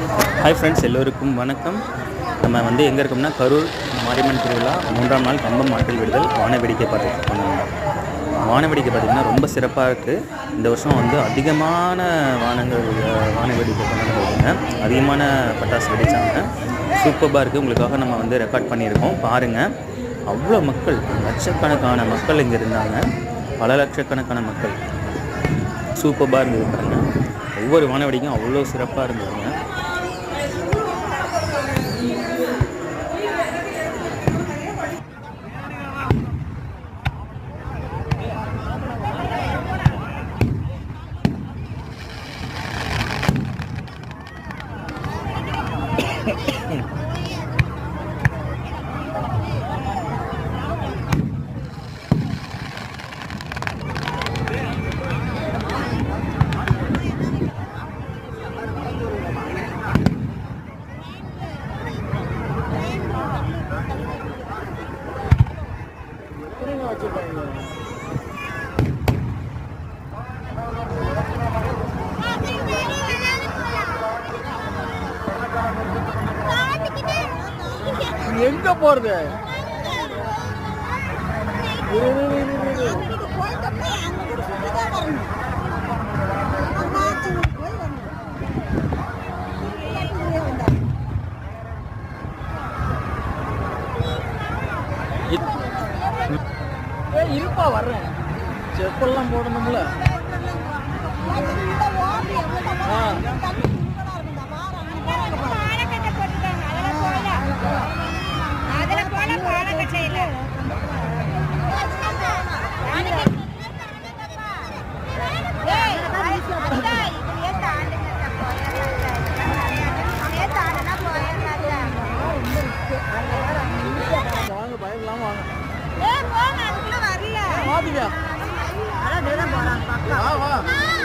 Hi friends எல்லோருக்கும் வணக்கம். நம்ம வந்து எங்கே இருக்கோம்னா கரூர் மாரியம்மன் திருவிழா மூன்றாம் நாள் கம்பம் மாட்டில் விடுதல் வானவேடிக்கை பார்த்துட்டு இருக்கோம் நம்ம. பார்த்திங்கன்னா ரொம்ப சிறப்பாக இருக்குது இந்த வருஷம் வந்து அதிகமான வானங்கள் வானவேடிக்கை வான அதிகமான பட்டாசு வெடித்தாங்க சூப்பராக இருக்குது உங்களுக்காக நம்ம வந்து ரெக்கார்ட் பண்ணியிருக்கோம். பாருங்கள் அவ்வளோ மக்கள் லட்சக்கணக்கான மக்கள் இங்கே இருந்தாங்க. பல லட்சக்கணக்கான மக்கள். சூப்பராக இருந்தது பாருங்க. ஒவ்வொரு வானவடிக்கும் அவ்வளோ சிறப்பாக இருந்ததுங்க. எங்க போறது? இரு, இரு, இரு, இரு, இரு. ஏய், இருப்பா வர்றேன். செப்பல்லாம் போடணும்ல. ஆ. வாங்க பயப்படாம வாங்க. ગયા અરે દેરા બરા પાક્કા વાહ વાહ